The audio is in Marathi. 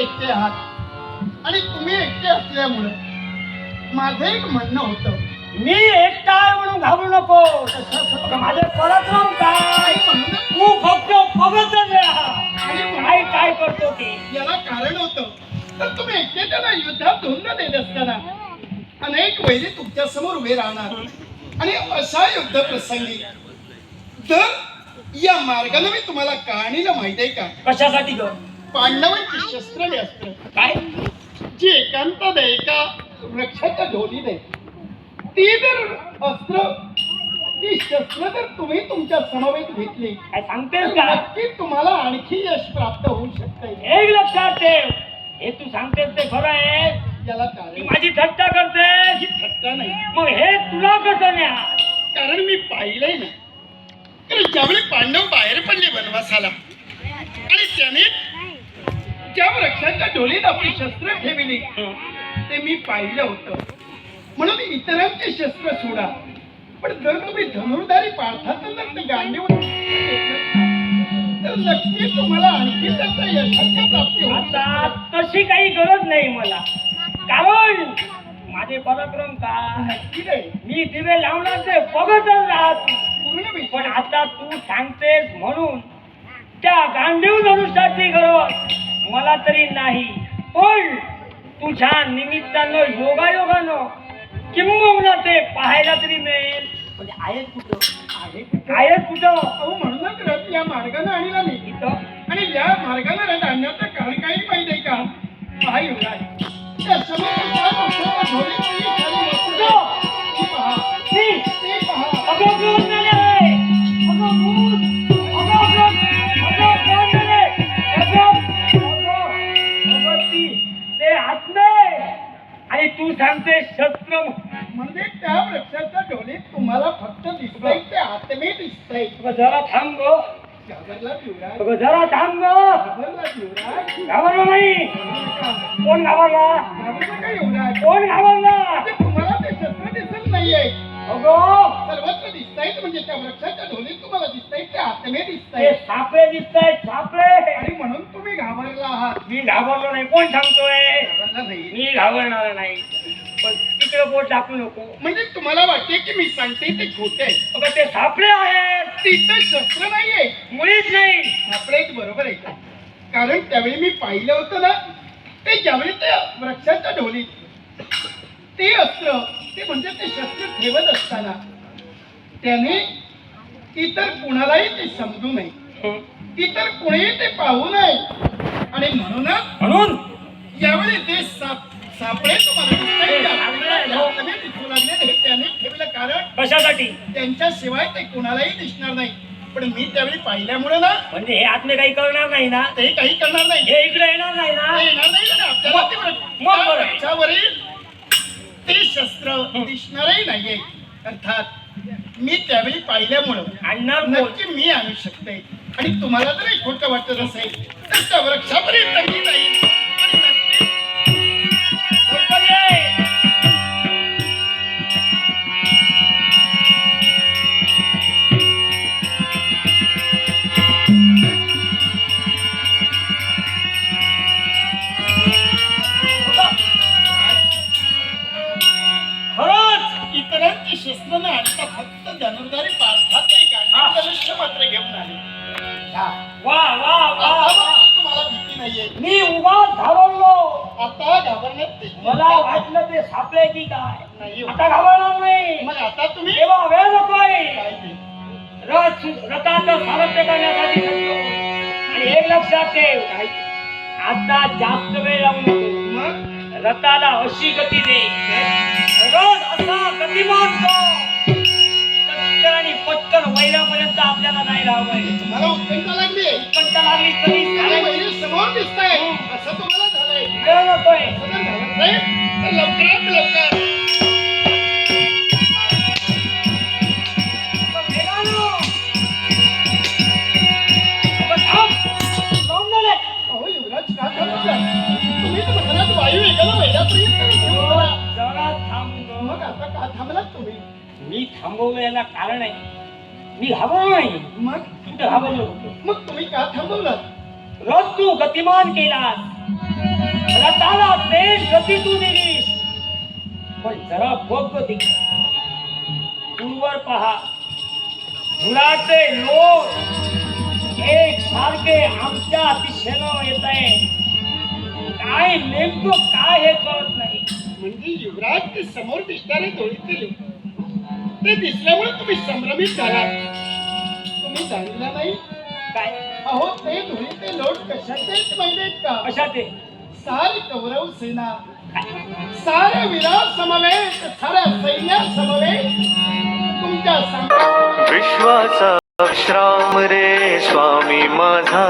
एकटे आहात. आणि तुम्ही एकटे असल्यामुळं माझं एक म्हणणं होतं. मी एकटा आहे म्हणून घाबरू नको. माझे पराक्रम काय तू फक्त बघत आणि काय काय करतो ते? याला कारण होतं. तर तुम्ही एकटे त्यांना युद्धात धुंद देत असताना अनेक वैरी तुमच्यासमोर उभे राहणार. आणि अशा युद्ध प्रसंगी तर या मार्गाने मी तुम्हाला कहाणीला माहिती आहे का? कशासाठी ग पांडवांची शस्त्र आणि अस्त्र काय? जी एकांतात एका वृक्षाच्या आहे ती जर अस्त्र ती शस्त्र जर तुम्ही तुमच्या समवेत घेतली काय सांगतेस तर का? नक्की तुम्हाला आणखी यश प्राप्त होऊ शकते. एक लक्षात ठेव. हे तू सांगतेस ते खरं आहे. याला ती कारण माझी थट्टा करतेस ही थट्टा नाही. मग हे तुला कसं न्या कारण मी पाहिलंय ना. कारण ज्यावेळी पांडव बाहेर पडले वनवासाला आणि त्याने ज्या वृक्षाच्या ढोलीत आपली शस्त्र ठेवली ते मी पाहिलं होतं. म्हणून इतरांचे शस्त्र सोडा. पण जर तुम्ही धनुर्धारी पार्थाचं जर ते गांडीवर तर नक्की तुम्हाला आणखी त्याच्या यशाची प्राप्ती आता तशी काही गरज नाही मला. कारण माझे पराक्रम काय? नक्की नाही. मी दिवे लावणार ते बघतच राहत पूर्ण पण आता तू सांगतेस म्हणून त्या गांधीव धनुष्याची गरज मला तरी नाही. पण तुझ्या निमित्तानं योगायोगानं किंबहुना ते पाहायला तरी मिळेल. म्हणजे आहेत कुठं? आहे कुठं? आहेत कुठं? अहो म्हणूनच रथ या मार्गाने आणला मी. इथं? आणि या मार्गाला रथ आणण्याचं कारण काही माहिती आहे का? पहा आत्मे दिसतंय अगं जरा थांब गं. घाबरला युवराज अगं जरा थांब गं. घाबरला युवराज घाबरलो नाही कोण घाबरला घाबरला का युवराज कोण घाबरला तुम्हाला ते शस्त्र दिसत नाहीये अगं सर्वत्र दिसतायत म्हणजे त्या वृक्षाच्या ढोलीत तुम्हाला दिसतंय ते आत्मे ते दिसतंय सापळे दिसत आहेत सापळे आणि म्हणून तुम्ही घाबरला आहात मी घाबरलो नाही कोण सांगतोय घाबरला नाही मी घाबरणार नाही पण तिकडे बोट टाकू नको. म्हणजे तुम्हाला वाटते की मी सांगते ते खोटे आहे. अगं ते सापळे आहेत. तिथं शस्त्र नाहीये. मुळीच नाही. एक बरोबर आहे का? कारण त्यावेळी मी पाहिलं होतं ना ते ज्यावेळी त्या वृक्षाच्या ढोलीत ते अस्त्र ते म्हणजे ते शस्त्र ठेवत असताना त्याने इतर कुणालाही ते समजू नये. इतर कुणीही ते पाहू नये. आणि म्हणूनच म्हणून? यावेळी ते साप सापळे तुम्हाला कशासाठी? त्यांच्याशिवाय ते कुणालाही दिसणार नाही. पण मी त्यावेळी पाहिल्यामुळे ना म्हणजे हे आतले काही करणार नाही ना? ते काही करणार नाही. हे इकडे येणार नाही ना? येणार नाही ना. आपल्याला ते बरं. मग बरं. त्या वृक्षावरील ते शस्त्र दिसणारही नाहीये. अर्थात मी त्यावेळी पाहिल्यामुळं आणणार कोण नक्की मी आणू शकते. आणि तुम्हाला जर एक खोटं वाटत असेल तर त्या वृक्षापर्यंत मी जाईल धनुर्धारी. आणि धनुष्य मात्र घेऊन आले. वा वा वा तुम्हाला भीती नाहीये. मी उभा घाबरलो. आता घाबरण्यात ते- मला वाटलं ते सापळे की काय? नाही हो. आता घाबरणार नाही. मग आता तुम्ही? तेव्हा वेळ नकोय? रथ रथाचं सारथ्य करण्यासाठी. आणि एक लक्षात ठेव. आता जास्त वेळ लावू नको. मग? रथाला अशी गती दे. रथ असा गतिमान आणि पटकन वैरापर्यंत आपल्याला नाही राहावं. तुम्हाला उत्कंठा लागली. तरी. वैरी समोर दिसताय. असं तुम्हाला झालंय. वेळ नकोय लवकरात लवकर. तुम्ही तर वायू एकाला वैरापर्यंत जरा थांब. मग आता का थांबलात तुम्ही? मी थांबवलं याला कारण आहे. मी घाबरलो नाही. मग? घाबरलो? होतो मग तुम्ही का थांबवलात रथ तू गतिमान केलास. रथाला तेज गती तू दिलीस पण जरा बघ गती. दूरवर पहा. धुळाचे लोक एक सारखे आमच्या दिशेनं येत आहे. काय नेमकं काय हे कळत नाही. म्हणजे युवराज ते समोर दिसणारे डोळीतले लोक. ते दिसल्यामुळे तुम्ही संभ्रमित झालात. तुम्ही जाणलं नाही? काय? अहो ते धुळीतले लोक कशाचेच माहिती का? अशा ते सारी कौरव सेना. सारे विराट समवेत साऱ्या सैन्या समवेत. तुमच्या विश्वाचा श्राम रे स्वामी माझा